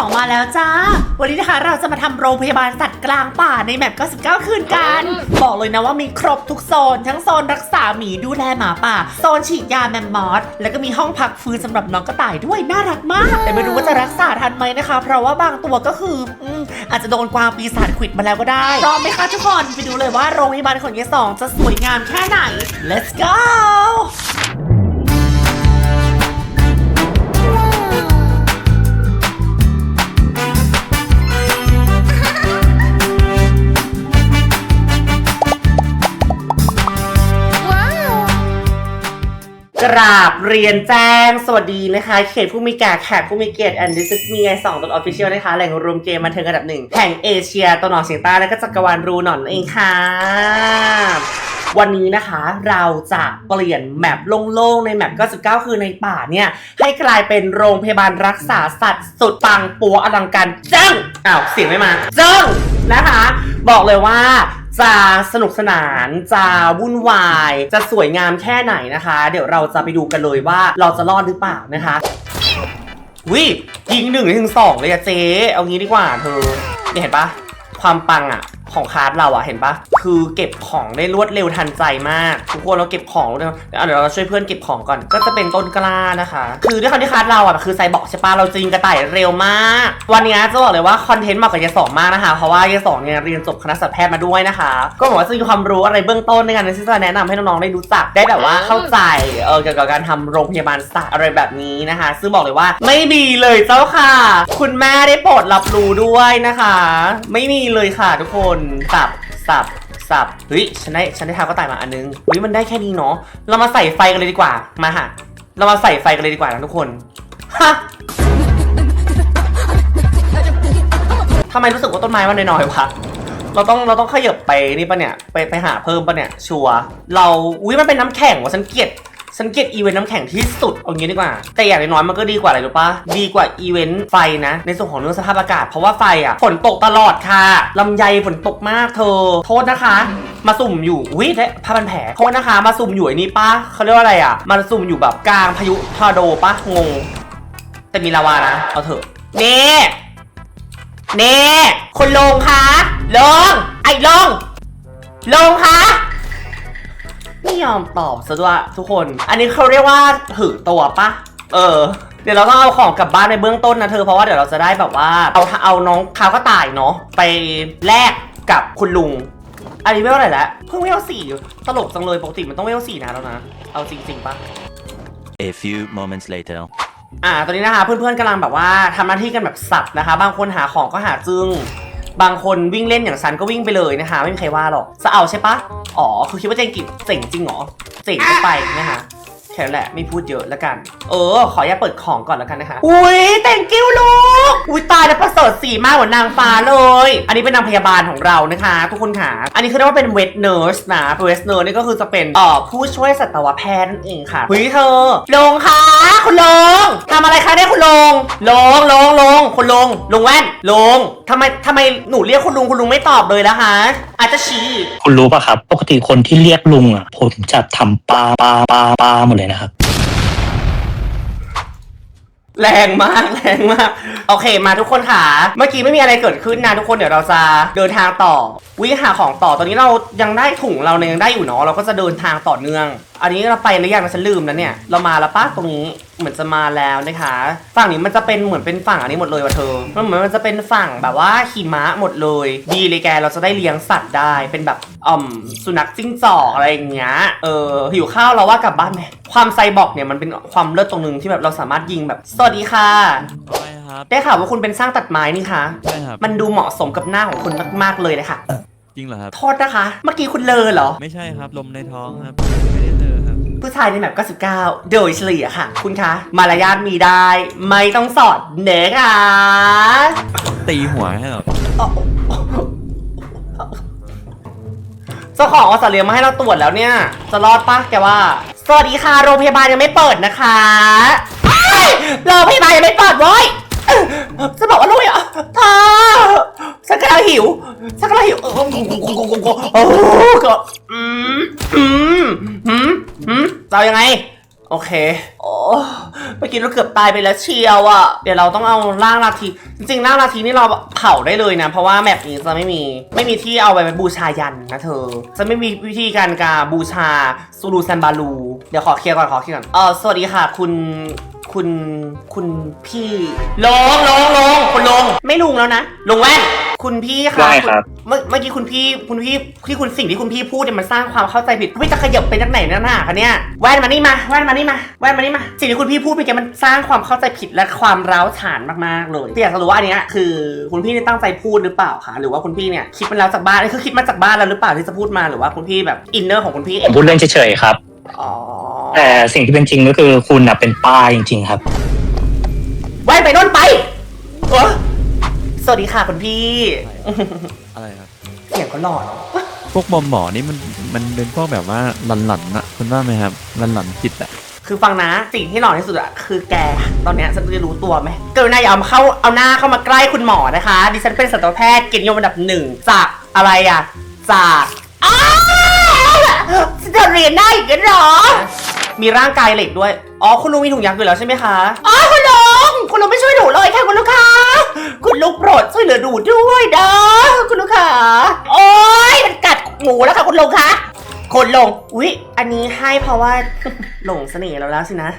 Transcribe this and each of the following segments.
2 มาแล้วจ้า วันนี้นะคะเราจะมาทำโรงพยาบาลสัตว์กลางป่าในแมป99 คืนกัน บอกเลยนะว่ามีครบทุกโซน ทั้งโซนรักษาหมีดูแลหมาป่า โซนฉีดยาแมมมอสแล้วก็มีห้องพักฟื้นสำหรับน้องกระต่ายด้วยน่ารักมาก แต่ไม่รู้ว่าจะรักษาทันไหมนะคะ เพราะว่าบางตัวก็คืออืมอาจจะโดนกวางปีศาจขวิดมาแล้วก็ได้พร้อมไหมคะทุกคนไปดูเลยว่าโรงพยาบาลของยายสองจะสวยงามแค่ไหน let's go กราบเรียนแจ้ง สวัสดีนะคะ เขตผู้มีแก่แขกผู้มีเกียรติ and this is me ไอสองตัว official นะคะ แหล่งรวมเกมบันเทิงอันดับหนึ่งแห่งเอเชียตะวันออกเฉียงใต้และก็จักรวาลรูหนอนเองค่ะ วันนี้นะคะเราจะเปลี่ยนแมปโล่งๆ ในแมป99 คือในป่าเนี่ย ให้กลายเป็นโรงพยาบาลรักษาสัตว์สุดปังปัวอลังการจังอ้าวเสียงไม่มาจังนะคะ บอกเลยว่า จะสนุกสนาน จะวุ่นวาย จะสวยงามแค่ไหนนะคะ เดี๋ยวเราจะไปดูกันเลยว่าเราจะรอดหรือเปล่านะคะวิยิงหนึ่งถึงสองเลยอะเจ๊เอางี้ดีกว่าเธอเนี่ยเห็นปะความปังอะ ของคาร์ดเราอะเห็นปะคือเก็บของได้รวดเร็วทันใจมาก ทุกคนเราเก็บของเดี๋ยวเดี๋ยวเราช่วยเพื่อนเก็บของก่อน ก็จะเป็นต้นกล้านะคะ คือด้วยความที่คาร์ดเราอะคือไซบอกใช่ปะเราจริงกระต่ายเร็วมาก วันนี้จะบอกเลยว่าคอนเทนต์เหมาะกับยายสองมากนะคะ เพราะว่ายายสองเนี่ยเรียนจบคณะสัตวแพทย์มาด้วยนะคะ ก็หวังว่าจะมีความรู้อะไรเบื้องต้นในการที่จะแนะนำให้น้องๆได้รู้จักได้แบบว่าเข้าใจเออเกี่ยวกับการทำโรงพยาบาลสัตว์อะไรแบบนี้นะคะ ซึ่งบอกเลยว่าไม่มีเลยเจ้าค่ะ คุณแม่ได้โปรดรับรู้ด้วยนะคะ ไม่มีเลยค่ะทุกคนสับสับสับเฮ้ยฉันได้ฉันได้ทาก็ตายมาอันนึงเฮ้ยมันได้แค่นี้เนาะเรามาใส่ไฟกันเลยดีกว่ามาค่ะ เรามาใส่ไฟกันเลยดีกว่านะทุกคนฮะทำไมรู้สึกว่าต้นไม้มันน้อยๆวะเราต้องเราต้องขยับไปนี่ปะเนี่ยไปไปหาเพิ่มปะเนี่ยชัวเราอุ้ยมันเป็นน้ำแข็งวะฉันเกลียด ฉันเกลียดอีเวนต์น้ำแข็งที่สุดเอางี้ดีกว่า แต่อย่างน้อยมันก็ดีกว่าอะไรรู้ปะดีกว่าอีเวนต์ไฟนะ ในส่วนของเรื่องสภาพอากาศ เพราะว่าไฟอะฝนตกตลอดค่ะลำไยฝนตกมากเธอ โทษนะคะ มาสุ่มอยู่อุ้ยและผ้าพันแผลโทษนะคะ มาสุ่มอยู่ไอ้นี่ปะเขาเรียกว่าอะไรอะมาสุ่มอยู่แบบกลางพายุทอร์โดปะงง แต่มีลาวานะเอาเถอะเน่เน่คุณลงคะลงไอ้ลงลงคะ ไม่ยอมตอบซะด้วยทุกคน อันนี้เขาเรียกว่าถือตัวปะเออ เดี๋ยวเราต้องเอาของกลับบ้านในเบื้องต้นนะเธอเพราะว่าเดี๋ยวเราจะได้แบบว่าเอาเอาน้องคาวก็ตายเนาะไปแลกกับคุณลุงอันนี้ไม่ว่าอะไรแล้วเพิ่งเวลสี่ตลกจังเลยปกติมันต้องเวลสี่นะแล้วนะ เอาจริงๆปะ A few moments later. อ่า ตอนนี้นะคะเพื่อนๆกำลังแบบว่าทำหน้าที่กันแบบสับนะคะ บางคนหาของก็หาจึง บางคนวิ่งเล่นอย่างซันก็วิ่งไปเลยนะคะ ไม่มีใครว่าหรอกสะเอาใช่ปะอ๋อคือคิดว่าเจงกิจเจ๋งจริงเหรอเจ๋งก็ไปนะคะ ค่นั้นแหละไม่พูดเยอะแล้วกัน เออ ขออย่าเปิดของก่อนแล้วกันนะคะ อุ้ยแต่งกิ้วลูก อุ้ยตายแล้วประเสริฐสีมากเหมือนางฟ้าเลย อันนี้เป็นนางพยาบาลของเรานะคะ ทุกคนค่ะ อันนี้คือเรียกว่าเป็นเวทเนอร์สนะเวทเนอร์นี่ก็คือจะเป็นเอ่อผู้ช่วยสัตวแพทย์นั่นเองค่ะเฮ้ยเธอลงคะคุณลงทำอะไรคะเนี่ยคุณลงลงลงลงคุณลงลงแว่นลงทำไมทำไมหนูเรียกคุณลุงคุณลุงไม่ตอบเลยล่ะคะ อาจจะชี้คุณรู้ป่ะครับ ปกติคนที่เรียกลุงอะผมจะทำปลาปลาปลาปลาหมดเลยนะครับ แรงมากแรงมาก โอเคมาทุกคนค่ะ เมื่อกี้ไม่มีอะไรเกิดขึ้นนะทุกคนเดี๋ยวเราจะเดินทางต่อวิ่งหาของต่อตอนนี้เรายังได้ถุงเราเนี่ยยังได้อยู่เนาะเราก็จะเดินทางต่อเนื่อง อันนี้เราไปหรือยังนะฉันลืมแล้วเนี่ย เรามาแล้วปะตรงนี้เหมือนจะมาแล้วนะคะ ฝั่งนี้มันจะเป็นเหมือนเป็นฝั่งอันนี้หมดเลยว่ะเธอมันเหมือนมันจะเป็นฝั่งแบบว่าหิมะหมดเลย ดีเลยแกเราจะได้เลี้ยงสัตว์ได้เป็นแบบอ่อมสุนัขจิ้งจอกอะไรอย่างเงี้ยเออหิวข้าวเราว่ากลับบ้านไหมความไซบอร์กเนี่ยมันเป็นความเลิศตรงนึงที่แบบเราสามารถยิงแบบสวัสดีค่ะใช่ครับได้ข่าวว่าคุณเป็นช่างตัดไม้นี่คะใช่ครับมันดูเหมาะสมกับหน้าของคุณมากๆเลยนะคะจริงเหรอครับโทษนะคะ เมื่อกี้คุณเลอเหรอ ไม่ใช่ครับ ลมในท้องครับ ผู้ชายในแมป99 โดยเฉลี่ยค่ะ คุณคะ มารยาทมีได้ ไม่ต้องสอนเด็กค่ะตีหัวให้เหรอเจ้าของเอาสัตว์เลี้ยงมาให้เราตรวจแล้วเนี่ย จะรอดปะแกว่า สวัสดีค่ะ โรงพยาบาลยังไม่เปิดนะคะเอ้ยโรงพยาบาลยังไม่เปิดเว้ยเอ้ยจะบอกว่าโรงพยาบาลเธอฉันกำลังหิว ฉันกำลังหิวเออโอ้โหก็อืมอืมอืมอืมจะเอายังไง โอเค โอ้เมื่อกี้เราเกือบตายไปแล้วเชียวอะ่ะ เดี๋ยวเราต้องเอาร่างลาทีจริงๆร่างลาทีนี่เราเผาได้เลยนะ เพราะว่าแมปนี้จะไม่มี ไม่มีที่เอาไปบูชายันนะเธอ จะไม่มีวิธีการการบูชาซูรูซันบาลู เดี๋ยวขอเคลียร์ก่อนขอเคลียร์ก่อนเออสวัสดีค่ะคุณ คุณคุณพี่ลงลงลงคุณลงไม่ลุงแล้วนะลงแว่นคุณพี่คะได้ครับเมื่อเมื่อกี้คุณพี่คุณพี่ที่คุณสิ่งที่คุณพี่พูดเนี่ยมันสร้างความเข้าใจผิดคุณพี่จะขยับไปจากไหนนั่นน่ะคะเนี่ยแว่นมานี่มาแว่นมานี่มาแว่นมานี่มาสิ่งที่คุณพี่พูดเมื่อกี้มันสร้างความเข้าใจผิดและความร้าวฉานมากๆเลยแต่อยากจะรู้ว่าอันเนี้ยคือ คุณพี่เนี่ยตั้งใจพูดหรือเปล่าคะหรือว่าคุณพี่เนี่ยคิดมันแล้วจากบ้านคือคิดมาจากบ้านแล้วหรือเปล่าที่จะพูดมาหรือว่าคุณพี่แบบอินเนอร์ของคุณพี่เอผมงพูดเล่นเฉยๆครับ อ๋อ แต่สิ่งที่เป็นจริงก็คือคุณน่ะเป็นป้าจริง ๆ ครับแว่นไปโน่นไปเออสวัสดีค่ะคุณพี่ อะไรครับ เสียงก็หล่อเนอะพวกบอมหมอนี่มันมันเป็นพวกแบบว่าหลันๆนะคุณว่าไหมครับหลันๆจิตอะคือฟังนะสิ่งที่หล่อที่สุดอะคือแก ตอนเนี้ยฉันจะรู้ตัวไหมกรุณาอย่าเอาเข้าเอาหน้าเข้ามาใกล้คุณหมอนะคะ ดิฉันเป็นสัตวแพทย์เกียรตินิยมอันดับหนึ่งจากอะไรอะจากอ้าวฉันจะเรียนได้อีกเหรอ มีร่างกายเหล็กด้วย อ๋อ คุณลุงมีถุงยางอยู่แล้วใช่ไหมคะ อ๋อ คุณลุง คุณลุงไม่ช่วยหนูเลยค่ะคุณลูกค้า คุณลูกโปรดช่วยเหลือหนูด้วยนะคุณลูกค้า โอ๊ย มันกัดหมูแล้วค่ะคุณลุงคะคนลง อุ๊ย อันนี้ให้เพราะว่าหลงเสน่ห์เราแล้วสินะ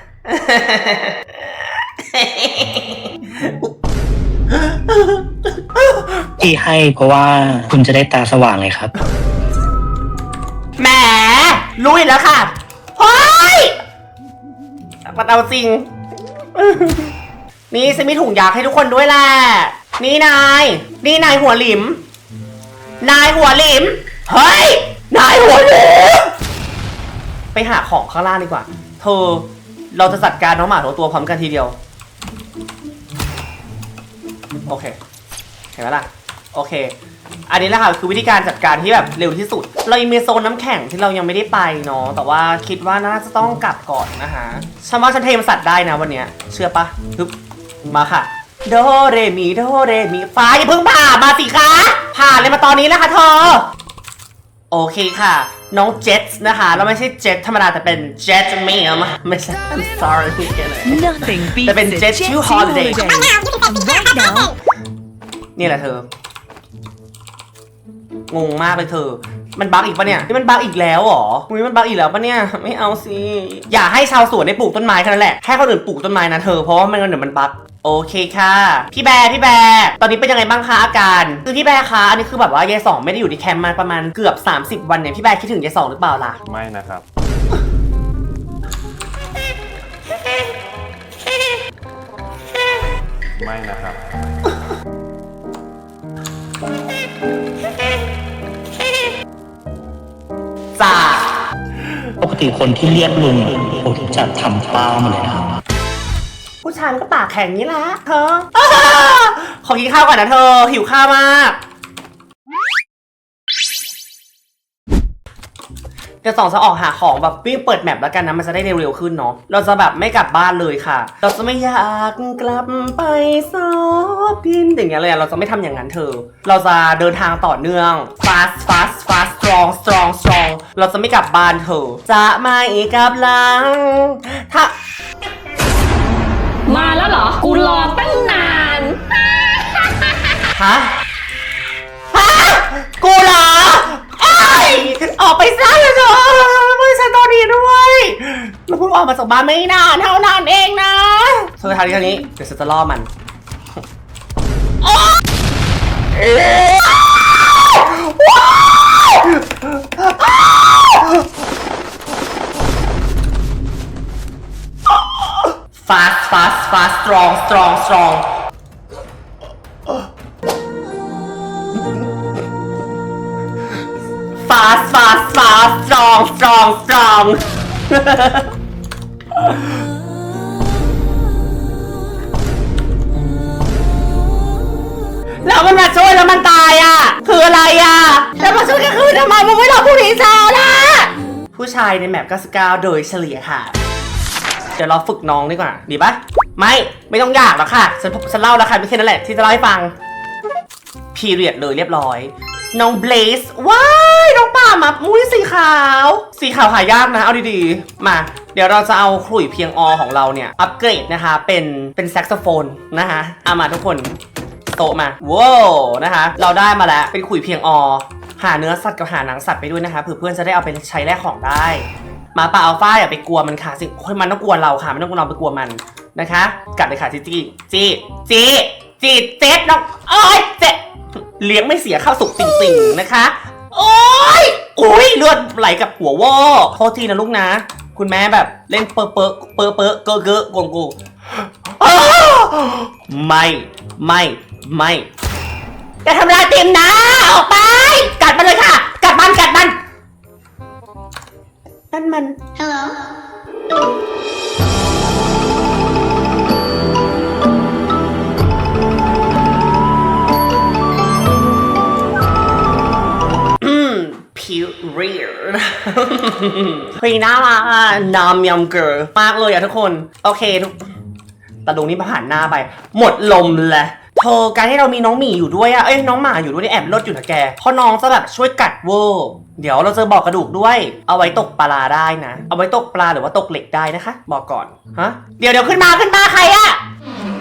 ที่ให้เพราะว่าคุณจะได้ตาสว่างเลยครับ แหมลุยแล้วค่ะ เฮ้ยมันเอาจริง นี่ฉันมีถุงยางให้ทุกคนด้วยแหละ นี่นาย นี่นายหัวหลิม นายหัวหลิม เฮ้ย นายหัวหลิม ไปหาของข้างล่างดีกว่า เธอ เราจะจัดการน้องหมาตัวตัวพร้อมกันทีเดียว โอเค เห็นไหมล่ะ โอเค อันนี้แหละค่ะคือวิธีการจัดการที่แบบเร็วที่สุด เรายังมีโซนน้ำแข็งที่เรายังไม่ได้ไปเนาะแต่ว่าคิดว่าน่าจะต้องกลับก่อนนะคะฉันว่าฉันเทมสัตว์ได้นะวันเนี้ยเชื่อปะฮึบมาค่ะ โดเรมีโดเรมีฟ้าอย่าเพิ่งผ่ามาสิคะผ่าเลยมาตอนนี้แล้วค่ะเธอโอเคค่ะ น้องเจ็ตนะคะ แล้วไม่ใช่เจ็ตธรรมดาแต่เป็นเจ็ตเมลไม่ใช่ I'm sorry ไม่เกี่ยวเลย Nothing beats They've been a jet jet to to holiday. holiday. And right now, นี่แหละเธอ งงมากเลยเธอ มันบั๊กอีกปะเนี่ยนี่มันบั๊กอีกแล้วหรอมุ้ยมันบั๊กอีกแล้วปะเนี่ย ไม่เอาสิ อย่าให้ชาวสวนได้ปลูกต้นไม้แค่นั้นแหละ แค่คนอื่นปลูกต้นไม้นะเธอ เพราะว่ามันเดี๋ยวมันบั๊กโอเคค่ะ พี่แบร์พี่แบร์ตอนนี้เป็นยังไงบ้างคะอาการ คือพี่แบร์คะอันนี้คือแบบว่ายายสองไม่ได้อยู่ที่แคมป์มาประมาณเกือบ 30 วันเนี่ยพี่แบร์คิดถึงยายสองหรือเปล่าล่ะ ไม่นะครับ ปกติคนที่เรียกลุงผมจะทำป้ามดเลยนะครับผู้ชายมันก็ปากแข็งนี้ละเธออ้าขอกินข้าวก่อนนะเธอ หิวข้าวมากเดี๋ยวสองจะออกหาของแบบวิ่งเปิดแมปแล้วกันนะ มันจะได้เร็วๆขึ้นเนาะเราจะแบบไม่กลับบ้านเลยค่ะ เราจะไม่อยากกลับไปซอบกินอย่างเงี้ยเลยเราจะไม่ทำอย่างนั้นเธอ เราจะเดินทางต่อเนื่อง fast fast strong strong strong เราจะไม่กลับบ้านเธอ จะไม่กลับหลัง ถ้า มาแล้วเหรอ กูรอตั้งนาน ฮะ ฮะ กูเหรอไอ้ยออกไปซะเลยเธอไม่ใช่ตอนนี้ด้วยเราเพิ่งออกมาจากบ้านไม่นานเท่านั้นเองนะเธอทางนี้ทางนี้เดี๋ยวฉันจะล่อมัน โอ๊ยเอ๊ะว้าวฟาสฟาสฟาส strong strong strong fast fast fast strong strong strong ทำไมมึงไม่รอผู้หญิงสาวล่ะ ผู้ชายในแมป99 โดยเฉลี่ยค่ะ เดี๋ยวเราฝึกน้องดีกว่า ดีปะไม่ไม่ต้องยากหรอกค่ะฉันฉันเล่าแล้วค่ะไม่แค่นั้นแหละที่จะเล่าให้ฟังพีเรียดเลยเรียบร้อย น้องเบลสว้ายน้องป่ามามุ้ยสีขาว สีขาวหายากนะ เอาดีๆ มา เดี๋ยวเราจะเอาขลุ่ยเพียงอของเราเนี่ย อัปเกรดนะคะ เป็นเป็นแซกโซโฟนนะคะเอามาทุกคนโตมาว้าวนะคะ เราได้มาแล้วเป็นขลุ่ยเพียงอ หาเนื้อสัตว์กับหาหนังสัตว์ไปด้วยนะคะเผื่อเพื่อนจะได้เอาไปใช้แลกของได้หมาป่าอัลฟาอย่าไปกลัวมันค่ะสิคนมันต้องกลัวเราค่ะไม่ต้องเราไปกลัวมันนะคะ กัดเลยค่ะจีจีจีจีจีเจ็ดน้องโอ้ยเจ็ดเลี้ยงไม่เสียข้าวสุกจริงๆนะคะ โอ้ยโอ้ยเลือดไหลกับหัววอโทษทีนะลูกนะ คุณแม่แบบเล่นเปอะเปอะเปอะเปอะเกอะเกอะกงกูไม่ ไม่ ไม่จะทำลายเติมนะออกไป กัดมันเลยค่ะ กัดมันกัดมันนั่นมันอืมผิวเรียลเพลงน่ารักอะนามยำเกิร์มากเลยอะทุกคน โอเคทุกตะลุงนี่ผ่านหน้าไป หมดลมเลย เธอการที่เรามีน้องหมีอยู่ด้วยอะเอ้ยน้องหมาอยู่ด้วยนี่แอบลดอยู่นะแกเพราะน้องจะแบบช่วยกัดเวอร์เดี๋ยวเราเจอบอกกระดูกด้วย เอาไว้ตกปลาได้นะ เอาไว้ตกปลาหรือว่าตกเหล็กได้นะคะ บอกก่อนฮะเดี๋ยวเดี๋ยวขึ้นมาขึ้นมาใครอะ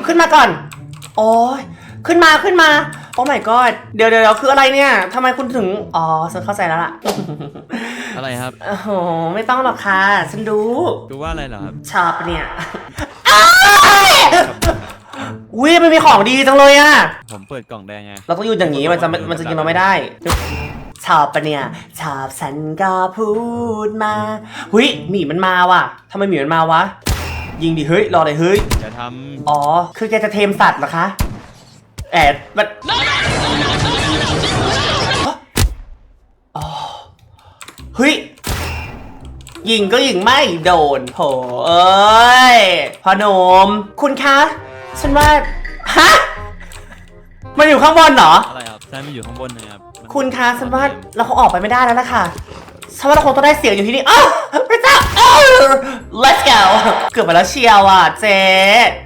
ขึ้นมาก่อน โอ้ยขึ้นมาขึ้นมาโอ้ my god เดี๋ยวเดี๋ยวเดี๋ยวคืออะไรเนี่ยทำไมคุณถึงอ๋อฉันเข้าใจแล้วล่ะอะไรครับโอ้โหไม่ต้องหรอกค่ะฉันดูดูว่าอะไรเหรอครับชอบปะเนี่ย อ้ายอุ้ยมันมีของดีจังเลยอะผมเปิดกล่องแดงไง เราต้องอยู่อย่างนี้มันจะมันจะยิงเราไม่ได้ ชอบปะเนี่ย ชอบฉันก็พูดมา หุยหมีมันมาว่ะทำไมหมีมันมาวะ ยิงดิเฮ้ยรอเลยเฮ้ย จะทอ๋อ คือแกจะเทมสัตว์เหรอคะ แอบมันอ๋อเฮ้ย ยิงก็ยิงไม่โดนโถเอ้ยพอหนม คุณคะ ฉันว่า ฮะ มันอยู่ข้างบนเหรอำอะไรครับใช่ไม่อยู่ข้างบนนะครับมันคุณคะฉันว่าเราคงออกไปไม่ได้แล้วล่ะค่ะฉันว่าเราคงต้องได้เสียงอยู่ที่นี่อ้าวพระเจ้าอ้าว let's go เกือบไปแล้วเชียวอะเจ๊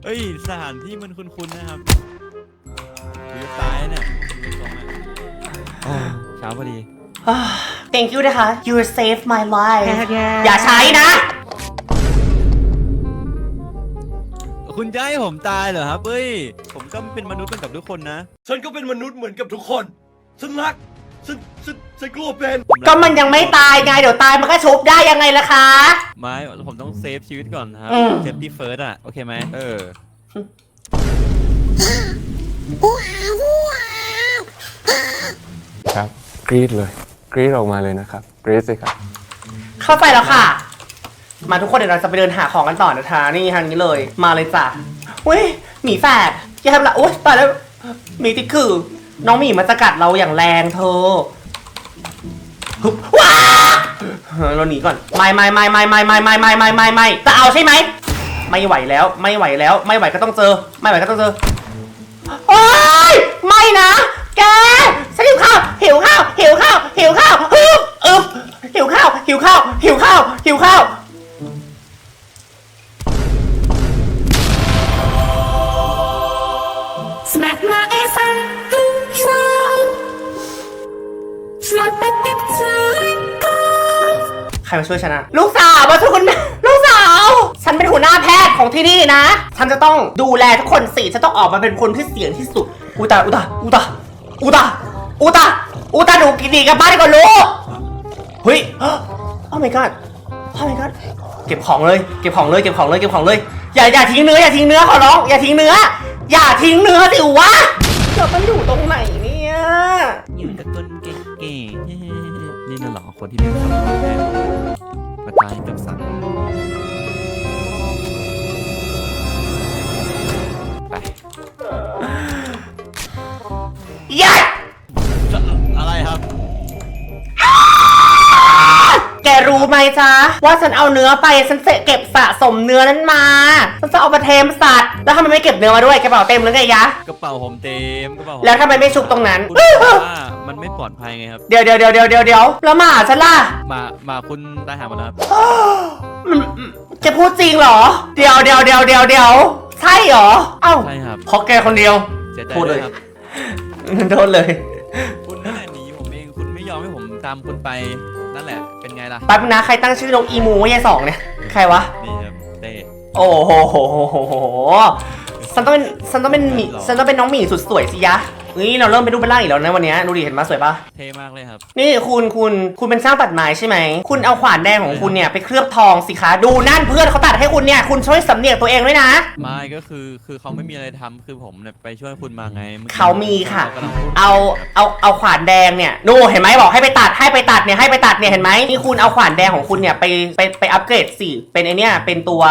เอ้ยสถานที่มันคุ้นๆนะครับอยู่ตายเนี่ยดูทรงอะโอ้เช้าพอดี อ่า thank you นะคะ you saved my life อย่าใช้นะ คุณจะให้ผมตายเหรอครับเอ้ย ผมก็เป็นมนุษย์เหมือนกับทุกคนนะ ฉันก็เป็นมนุษย์เหมือนกับทุกคน ฉันรัก ฉัน ฉัน ฉันกลัวเป็นผมรัก็มันยังไม่ตายไงเดี๋ยวตายมันก็ชุบได้ยังไงล่ะคะ ไม่ผมต้องเซฟชีวิตก่อนนะครับ อืม เซฟตี้เฟิร์สอะโอเคไหมเออ ครับกรี๊ดเลยกรี๊ดออกมาเลยนะครับกรี๊ดสิครับเข้าใจแล้วค่ะ มาทุกคนเดี๋ยวเราจะไปเดินหาของกันต่อนะคะนี่ทางนี้เลย มาเลยจ้ะอุ้ยหมีแฝดอย่าทำละอุ้ยตายแล้วหมีติดคือ น้องหมีมันจะกัดเราอย่างแรงเธอฮึบว้าเฮ้ยเราหนีก่อนไม่ไม่ไม่ไม่ไม่ไม่ไม่ไม่ไม่ไม่ไม่จะเอาใช่ไหมไม่ไหวแล้วไม่ไหวแล้ว ไม่ไหวก็ต้องเจอ ไม่ไหวก็ต้องเจอโอ๊ยไม่นะ แกฉันหิวข้าวหิวข้าวหิวข้าวหิวข้าวฮึบอึบหิวข้าวหิวข้าวหิวข้าวหิวข้าว รมาช่วยฉันอะลูกสาวมาช่วยคุณแม่ลูกสาว ฉันเป็นหัวหน้าแพทย์ของที่นี่นะ ฉันจะต้องดูแลทุกคนสิฉันต้องออกมาเป็นคนที่เสียงที่สุดอุตาอุตาอุตาอุตาอุตาอุตาหนูกินดีกับบ้านดีกว่อนลูกเฮ้ยโอ้ my god โอ้ my god เก็บของเลยเก็บของเลยเก็บของเลยเก็บของเลยอย่าอย่าทิ้งเนื้ออย่าทิ้งเนื้อขอร้องอย่าทิ้งเนื้อ อย่าทิ้งเนื้อสิวะเดี๋ยวมันอยู่ตรงไหนเนี่ยอยู่กับคนเก่งๆ นี่น่ะเหรอคนที่เรียนสัตว์แน่มาตายกับสัตว์ไปยัด รู้ไหมจ๊ะ ว่าฉันเอาเนื้อไปฉันเก็บสะสมเนื้อนั้นมา ฉันจะเอามาเทมสัตว์ แล้วทำไมไม่เก็บเนื้อมาด้วยกระเป๋าเต็มหรือไงยะ กระเป๋าผมเต็มกระเป๋าผมแล้วทำไมไม่ชุบตรงนั้น คุณบอกว่ามันไม่ปลอดภัยไงครับเดี๋ยวเดี๋ยวเดี๋ยวเดี๋ยวเดี๋ยวเดี๋ยวแล้วหมาฉันล่ะ มามาคุณตายหาหมดแล้วครับมันแกพูดจริงเหรอ เดี๋ยวเดี๋ยวเดี๋ยวเดี๋ยวเดี๋ยวใช่เหรอ เอ้าใช่ครับเพราะแกคนเดียว เสียใจพูดด้เลวย ยครับ โทษเลย คุณนั่นแหละหนีผมเองคุณไม่ยอมให้ผมตามคุณไป นั่นแหละ เป็นไงล่ะ แป๊บนึงนะใครตั้งชื่อนกอีมูไว้ยายสองเนี่ย ใครวะ นี่ครับเต้โอ้โหโหโหโหโหฉันต้องเป็นฉันต้องเป็นหมีฉันต้องเป็นน้องหมีสุดสวยสิยะ นี่เราเริ่มไปดูเป็นร่างอีกแล้วนะวันเนี้ยดูดิเห็นปะสวยปะเท่มากเลยครับ นี่คุณคุณคุณเป็นช่างตัดไม้ใช่ไหม คุณเอาขวานแดงของคุณเนี่ยไปเคลือบทองสิคะ ดูนั่นเพื่อนเขาตัดให้คุณเนี่ย คุณช่วยสำเนียกตัวเองด้วยนะ ไม่ก็คือคือเขาไม่มีอะไรทำคือผมเนี่ยไปช่วยคุณมาไงมื่อกี้เขามีค่ะ รกำลังพูดเอาเอาเอาขวานแดงเนี่ยดูเห็นไหมบอกให้ไปตัดให้ไปตัดเนี่ยให้ไปตัดเนี่ยเห็นไหมนี่คุณเอาขวานแดงของคุณเนี่ยไปไปไปอัปเกรดสิเป็นไอเนี่ยเป็นตัว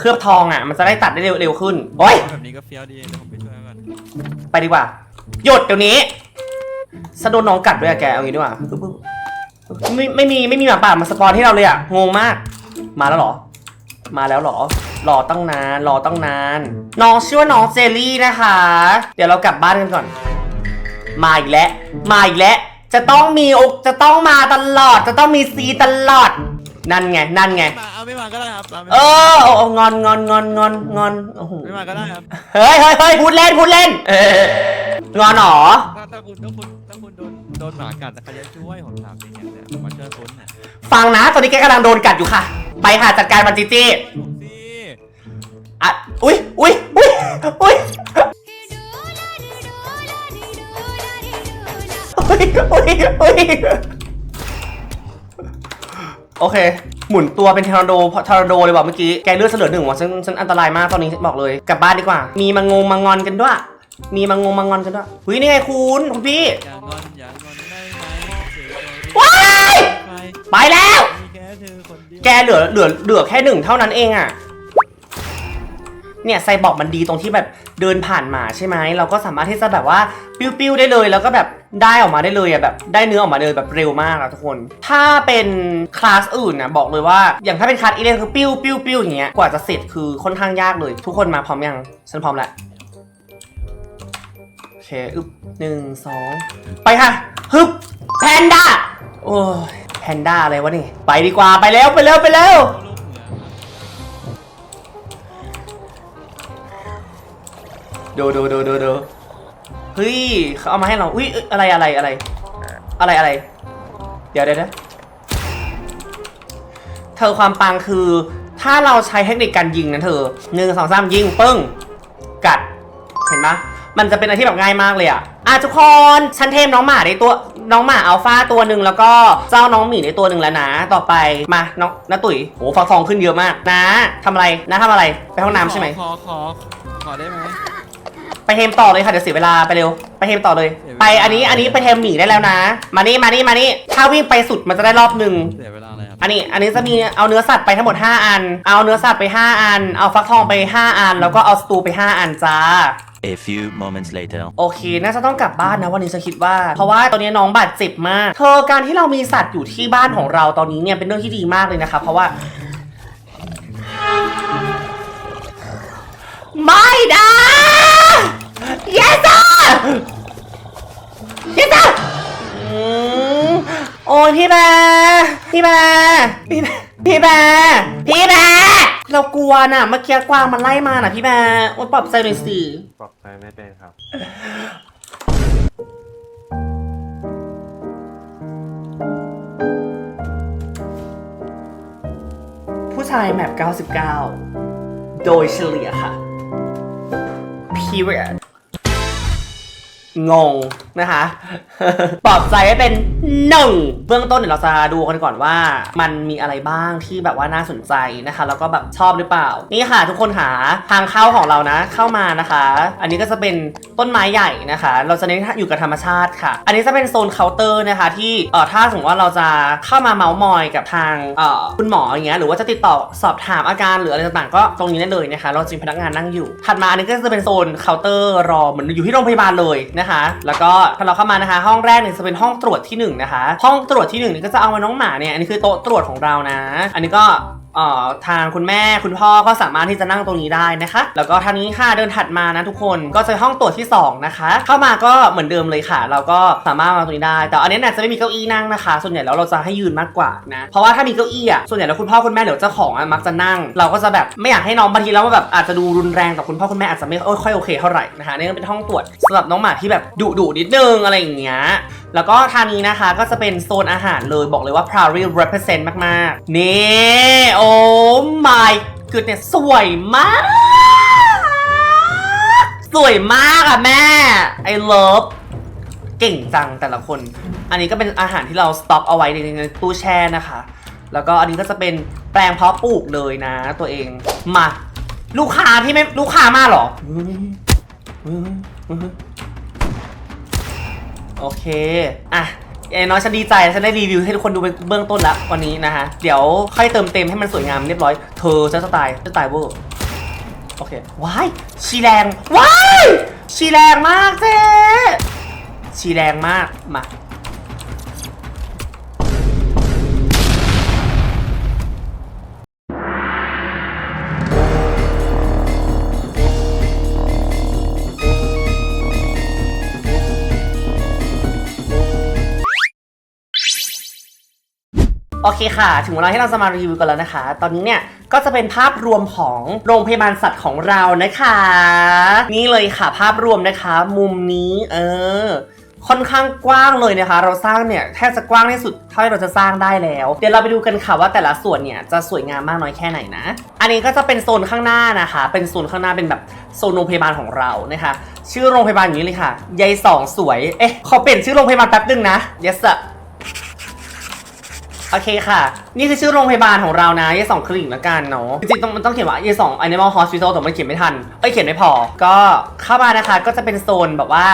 เคลือบทองอะมันจะได้ตัดได้เร็วเร็วขึ้นโอ้ยแบบนี้ก็เฟี้ยวดีเดี๋ยวผมไปช่วยก่อน ไปดีกว่า หยุดเดี๋ยวนี้สะโดนน้องกัดด้วยอะแกเอางี้ดีกว่าไม่ไม่มีไม่มีหมาป่ามาสปอนให้เราเลยอะงงมาก มาแล้วหรอ มาแล้วหรอรอตั้งนานรอตั้งนานน้องชื่อว่าน้องเจลลี่นะคะ เดี๋ยวเรากลับบ้านกันก่อน มาอีกแล้วมาอีกแล้วจะต้องมีอกจะต้องมาตลอด จะต้องมีซีตลอด นั่นไง นั่นไง มาเอาไม่มาก็ได้ครับเอาไม่เอมาอโอ้โอ้งอนงอนงอนงอนงอนโอ้โหไม่มาก็ได้ครับเฮ้ยเฮ้ยเฮ้ยพูดเล่นพูดเล่น เอองอนหรอ ถ้าถ้าคุณถ้าคุณถ้าคุณโดนโดนหมากัดแต่ใครจะช่วยผมถามจริงๆเนี่ยผมมาช่วยคุณเนี่ยฟังนะ ตอนนี้แกกำลังโดนกัดอยู่ค่ะ ไปค่ะจัดการมันจีจี้ผมสิอะอุ้ยอุ้ยอุ้ยอุ้ยอุ้ยอุ้ยอุ้ย โอเค หมุนตัวเป็นเทอร์นาโดเทอร์นาโดเลยว่ะเมื่อกี้ แกเลือดเสลือหนึ่งว่ะฉันฉันอันตรายมากตอนนี้บอกเลย กลับบ้านดีกว่า มีมางงมางอนกันด้วย มีมางงมางอนกันด้วยเฮ้ยนี่ไงคุณคุณพี่ อย่างอนอย่างอนได้ไหมเสียใจว้ายใครไปแล้ว มีแค่เธอคนเดียวแกเหลือเหลือเหลือแค่หนึ่งเท่านั้นเองอะเนี่ยไซบอร์กมันดีตรงที่แบบ เดินผ่านหมาใช่ไหมเราก็สามารถที่จะแบบว่าปิ้วๆได้เลย แล้วก็แบบได้ออกมาได้เลยอะแบบได้เนื้อออกมาเลยแบบเร็วมากอะทุกคน ถ้าเป็นคลาสอื่นนะบอกเลยว่าอย่างถ้าเป็นคลาสอีเลนคือปิ้วปิ้วปิ้วอย่างเงี้ยกว่าจะเสร็จคือค่อนข้างยากเลย ทุกคนมาพร้อมยังฉันพร้อมแล้วโอเคอึบหนึ่งสองไปค่ะฮึบแพนด้าโอ้ยแพนด้าอะไรวะนี่ไปดีกว่าไปแล้วไปแล้วไปแล้ว ดูดูดูดูดูเฮ้ยเขาเอามาให้เราอุ้ยเอ้ยอะไรอะไรอะไร อะไรอะไร เดี๋ยวเดี๋ยวเดี๋ยวเธอความปังคือ ถ้าเราใช้เทคนิคการยิงนะเธอหนึ่งสองสามยิงปึ้ง กัด เห็นปะมันจะเป็นอะไรที่แบบง่ายมากเลยอะอะทุกคนฉันเทมน้องหมาในตัวน้องหมาอัลฟาตัวหนึ่งแล้วก็เจ้าน้องหมีในตัวหนึ่งแล้วนะ ต่อไปมาน้องน้าตุ๋ยโหฟักทองขึ้นเยอะมากนะทำอะไรนะทำอะไรไปห้องน้ำใช่ไหมขอขอขอได้ไหม เทมต่อเลยค่ะเดี๋ยวเสียเวลาไปเร็วไปเทมต่อเลยเสียเวลาไปอันนี้อันนี้ไปเทมหมีได้แล้วนะ มานี่มานี่มานี่ถ้าวิ่งไปสุดมันจะได้รอบหนึ่งเสียเวลาอะไรครับอันนี้อันนี้จะมีเอาเนื้อสัตว์ไปทั้งหมด 5 อัน เอาเนื้อสัตว์ไป 5 อัน เอาฟักทองไป 5 อัน แล้วก็เอาสตูไป 5 อันจ้า A few moments later. โอเค น่าจะต้องกลับบ้านนะวันนี้ฉันคิดว่า เพราะว่าตอนนี้น้องบาดเจ็บมาก เธอการที่เรามีสัตว์อยู่ที่บ้านของเราตอนนี้เนี่ยเป็นเรื่องที่ดีมากเลยนะคะ เพราะว่า ไม่นะ พี่แบร์พี่แบร์พี่แบร์พี่แบร์เรากลัวน่ะเมื่อกี้กวางมันไล่มาน่ะพี่แบร์โอ้ยปรับใจหน่อยสิปลอบใจไม่เป็นครับ ผู้ชายแมป99 โดยเฉลี่ยค่ะ period งงนะคะปลอบใจให้เป็นหนึ่งเบื้องต้นเดี๋ยวเราจะดูกันก่อนว่า มันมีอะไรบ้างที่แบบว่าน่าสนใจนะคะ แล้วก็แบบชอบหรือเปล่า นี่ค่ะ ทุกคนหาทางเข้าของเรานะ เข้ามานะคะ อันนี้ก็จะเป็นต้นไม้ใหญ่นะคะ เราจะเน้นอยู่กับธรรมชาติค่ะ อันนี้จะเป็นโซนเคาน์เตอร์นะคะ ที่เอ่อถ้าสมมติว่าเราจะเข้ามาเมาส์มอยกับทางเอ่อคุณหมออย่างเงี้ยหรือว่าจะติดต่อสอบถามอาการหรืออะไรต่างๆ ก็ตรงนี้ได้เลยนะคะ เราจะมีพนักงานนั่งอยู่ ถัดมาอันนี้ก็จะเป็นโซนเคาน์เตอร์รอเหมือนอยู่ที่โรงพยาบาลเลยนะคะ แล้วก็พอเราเข้ามานะคะ ห้องแรกเนี่ยจะเป็นห้องตรวจที่หนึ่งนะคะ ห้องตรวจที่หนึ่งนี่ก็จะเอามาน้องหมาเนี่ย อันนี้คือโต๊ะตรวจของเรานะ อันนี้ก็ ทางคุณแม่คุณพ่อก็สามารถที่จะนั่งตรงนี้ได้นะคะ แล้วก็ทางนี้ค่ะเดินถัดมานะทุกคนก็จะห้องตรวจที่สองนะคะ เข้ามาก็เหมือนเดิมเลยค่ะ เราก็สามารถมาตรงนี้ได้ แต่อันนี้เนี่ยจะไม่มีเก้าอี้นั่งนะคะ ส่วนใหญ่แล้วเราจะให้ยืนมากกว่านะเพราะว่าถ้ามีเก้าอี้อะส่วนใหญ่แล้วคุณพ่อคุณแม่หรือเจ้าของมักจะนั่ง เราก็จะแบบไม่อยากให้น้องบางทีแล้วแบบอาจจะดูรุนแรงกับคุณพ่อคุณแม่อาจจะไม่ค่อยโอเคเท่าไหร่นะคะนี่ก็เป็นห้องตรวจสำหรับน้องหมาที่แบบดุดุนิดนึงอะไรอย่างเงี้ย แล้วก็ทางนี้นะคะก็จะเป็นโซนอาหารเลยบอกเลยว่า proudly represent มาก ๆ นี่ โอ้ my goodness สวยมาก สวยมากอะแม่ I love เก่งจังแต่ละคน อันนี้ก็เป็นอาหารที่เราสต็อกเอาไว้ในตู้แช่นะคะ แล้วก็อันนี้ก็จะเป็นแปลงเพาะปลูกเลยนะ ตัวเอง มา ลูกค้าที่ไม่ลูกค้ามาหรอ โอเค อะเอ้น้อยฉันดีใจฉันได้รีวิวให้ทุกคนดูเป็นเบื้องต้นแล้ววันนี้นะคะเดี๋ยวค่อยเติมเต็มให้มันสวยงามเรียบร้อย เธอจะสไตล์จะสไตล์เวอร์โอเค ว้าย ชีแรง ว้าย ชีแรงมากเจ๊ชีแรงมาก มา โอเคค่ะ ถึงเวลาที่เราจะมารีวิวกันแล้วนะคะ ตอนนี้เนี่ยก็จะเป็นภาพรวมของโรงพยาบาลสัตว์ของเรานะคะ นี่เลยค่ะภาพรวมนะคะ มุมนี้เออค่อนข้างกว้างเลยนะคะ เราสร้างเนี่ยแทบจะกว้างที่สุดเท่าที่เราจะสร้างได้แล้ว เดี๋ยวเราไปดูกันค่ะว่าแต่ละส่วนเนี่ยจะสวยงามมากน้อยแค่ไหนนะ อันนี้ก็จะเป็นโซนข้างหน้านะคะ เป็นโซนข้างหน้าเป็นแบบโซนโรงพยาบาลของเรานะคะ ชื่อโรงพยาบาลอย่างนี้เลยค่ะยายสองสวย เอ๊ะขอเปลี่ยนชื่อโรงพยาบาลแป๊บนึงนะ yes sir โอเคค่ะ นี่คือชื่อโรงพยาบาลของเรานะเยสองคลินิกละกันเนาะจริงๆต้องมันต้องเขียนว่าเยสอง Animal Hospital แต่มันเขียนไม่ทันเอ้ยเขียนไม่พอ ก็เข้ามานะคะก็จะเป็นโซนแบบว่า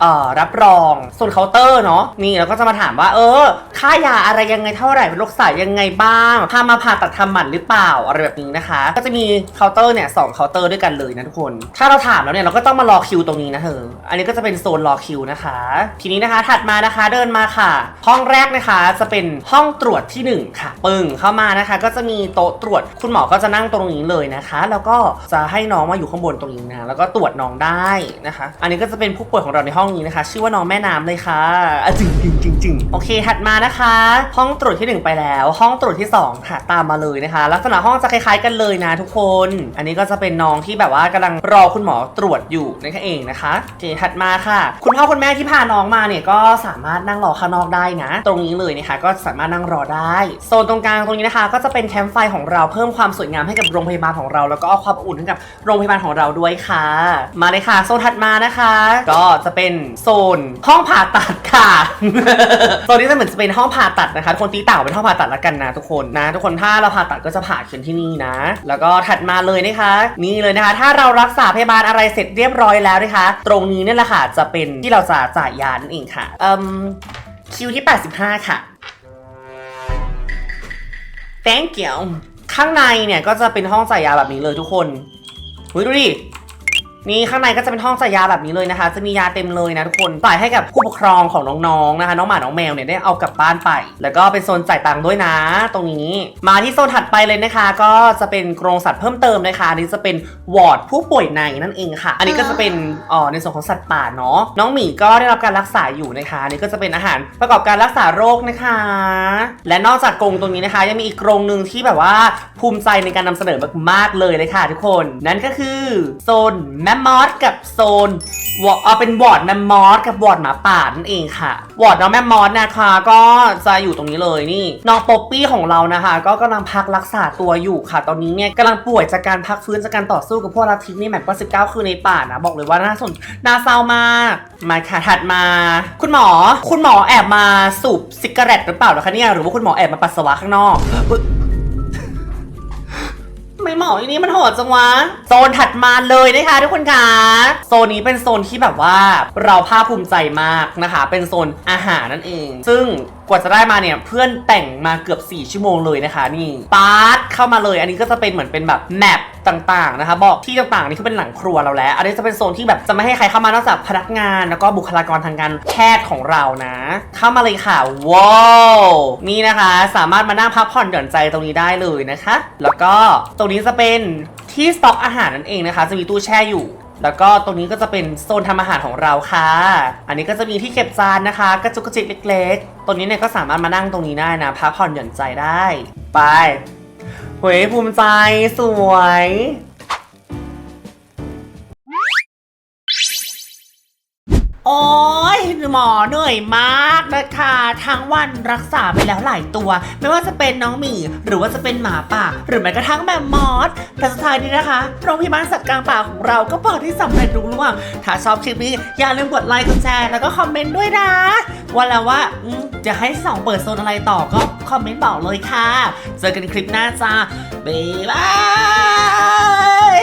เอ่อรับรองโซนเคาน์เตอร์เนาะนี่เราก็จะมาถามว่า เออ ค่ายาอะไรยังไงเท่าไหร่เป็นโรคสายยังไงบ้างพามาผ่าตัดทำหมันหรือเปล่าอะไรแบบนี้นะคะ ก็จะมีเคาน์เตอร์เนี่ยสองเคาน์เตอร์ด้วยกันเลยนะทุกคน ถ้าเราถามแล้วเนี่ยเราก็ต้องมารอคิวตรงนี้นะเธออันนี้ก็จะเป็นโซนรอคิวนะคะ ทีนี้นะคะถัดมานะคะเดินมาค่ะ ห้องแรกนะคะจะเป็นห้องตรวจที่หนึ่งค่ะ ปึ้งเข้ามานะคะ ก็จะมีโต๊ะตรวจคุณหมอก็จะนั่งตรงนี้เลยนะคะ แล้วก็จะให้น้องมาอยู่ข้างบนตรงนี้นะแล้วก็ตรวจน้องได้นะคะ อันนี้ก็จะเป็นผู้ป่วยของเราในห้องนี้นะคะ ชื่อว่าน้องแม่น้ำเลยค่ะอะจริงจริงจริงจริงโอเค ถัดมานะคะ ห้องตรวจที่หนึ่งไปแล้ว ห้องตรวจที่สองค่ะตามมาเลยนะคะ ลักษณะห้องจะคล้ายๆกันเลยนะทุกคน อันนี้ก็จะเป็นน้องที่แบบว่ากำลังรอคุณหมอตรวจอยู่นั่นเองนะคะโอเคถัดมาค่ะ คุณพ่อคุณแม่ที่พาน้องมาเนี่ยก็สามารถนั่งรอข้างนอกได้นะ ตรงนี้เลยนะคะก็สามารถนั่งรอได้ โซนตรงกลางตรงนี้นะคะ ก็จะเป็นแคมป์ไฟของเราเพิ่มความสวยงามให้กับโรงพยาบาลของเรา แล้วก็เอาความอบอุ่นให้กับโรงพยาบาลของเราด้วยค่ะ มาเลยค่ะ โซนถัดมานะคะ ก็จะเป็นโซนห้องผ่าตัดค่ะ โซนนี้จะเหมือนจะเป็นห้องผ่าตัดนะคะทุกคนตีเต่าเป็นห้องผ่าตัดละกันนะทุกคนนะ ทุกคนถ้าเราผ่าตัดก็จะผ่ากันที่นี่นะ แล้วก็ถัดมาเลยนะคะ นี่เลยนะคะ ถ้าเรารักษาพยาบาลอะไรเสร็จเรียบร้อยแล้วนะคะ ตรงนี้เนี่ยแหละค่ะจะเป็นที่เราจะจ่ายยานั่นเองค่ะเอ่มคิวที่ 85 ค่ะ thank you ข้างในเนี่ยก็จะเป็นห้องจ่ายยาแบบนี้เลยทุกคนเฮ้ยดูดิ นี่ข้างในก็จะเป็นห้องจ่ายยาแบบนี้เลยนะคะ จะมียาเต็มเลยนะทุกคนจ่ายให้กับผู้ปกครองของน้องๆนะคะ น้องหมา น้องแมวเนี่ยได้เอากลับบ้านไป แล้วก็เป็นโซนจ่ายตังค์ด้วยนะ ตรงนี้ มาที่โซนถัดไปเลยนะคะ ก็จะเป็นกรงสัตว์เพิ่มเติมนะคะอันนี้จะเป็นวอร์ดผู้ป่วยในนั่นเองค่ะ อันนี้ก็จะเป็นเอ่อในส่วนของสัตว์ป่าเนาะ น้องหมีก็ได้รับการรักษาอยู่นะคะอันนี้ก็จะเป็นอาหารประกอบการรักษาโรคนะคะ และนอกจากกรงตรงนี้นะคะ ยังมีอีกกรงหนึ่งที่แบบว่าภูมิใจในการนำเสนอมากๆเลยเลยค่ะ ทุกคน นั่นก็คือโซนแมมมอสกับโซนวอเอาเป็นวอร์ดแมมมอสกับวอร์ดหมาป่านั่นเองค่ะ วอร์ดน้องแมมมอสนะคะ ก็จะอยู่ตรงนี้เลยนี่ น้องป๊อปปี้ของเรานะคะ ก็กำลังพักรักษาตัวอยู่ค่ะ ตอนนี้เนี่ยกำลังป่วยจากการพักฟื้นจากการต่อสู้กับพวกลัทธินี่แมปก็19คือในป่านะ บอกเลยว่าน่าสนน่าเศร้ามากมาค่ะถัดมา คุณหมอ คุณหมอแอบมาสูบซิกาเรตหรือเปล่าคะเนี่ยหรือว่าคุณหมอแอบมาปัสสาวะข้างนอก ไม่หมออันนี้มันโหดจังวะ โซนถัดมาเลยนะคะทุกคนคะโซนนี้เป็นโซนที่แบบว่าเราภาคภูมิใจมากนะคะ เป็นโซนอาหารนั่นเอง ซึ่ง กว่าจะได้มาเนี่ยเพื่อนแต่งมาเกือบ 4 ชั่วโมงเลยนะคะ นี่ปาร์ตเข้ามาเลย อันนี้ก็จะเป็นเหมือนเป็นแบบแมปต่างๆนะคะบอกที่ต่างๆนี่คือเป็นหลังครัวเราแล้ว อันนี้จะเป็นโซนที่แบบจะไม่ให้ใครเข้ามานอกจากพนักงาน แล้วก็บุคลากรทางการแพทย์ของเรานะ เข้ามาเลยค่ะว้าวนี่นะคะ สามารถมานั่งพักผ่อนหย่อนใจตรงนี้ได้เลยนะคะ แล้วก็ตรงนี้จะเป็นที่สต็อกอาหารนั่นเองนะคะ จะมีตู้แช่อยู่ แล้วก็ตรงนี้ก็จะเป็นโซนทำอาหารของเราค่ะ อันนี้ก็จะมีที่เก็บจานนะคะ กระจุกกระจิกเล็กๆ ตรงนี้เนี่ยก็สามารถมานั่งตรงนี้ได้นะ พักผ่อนหย่อนใจได้ ไปเฮ้ยภูมิใจสวยโโหมอเหนื่อยมากนะคะทั้งวันรักษาไปแล้วหลายตัว ไม่ว่าจะเป็นน้องหมีหรือว่าจะเป็นหมาป่า หรือแม้กระทั่งแมมมอสแต่สุดท้ายนี้นะคะโรงพยาบาลสัตว์กลางป่าของเราก็เปิดที่สำเร็จรุ่ล่วงถ้าชอบคลิปนี้อย่าลืมกดไลค์กดแชร์แล้วก็คอมเมนต์ด้วยนะว่าแล้วว่าจะให้สองเปิดโซนอะไรต่อก็คอมเมนต์บอกเลยค่ะ เจอกันคลิปหน้าจ้าบ๊ายบาย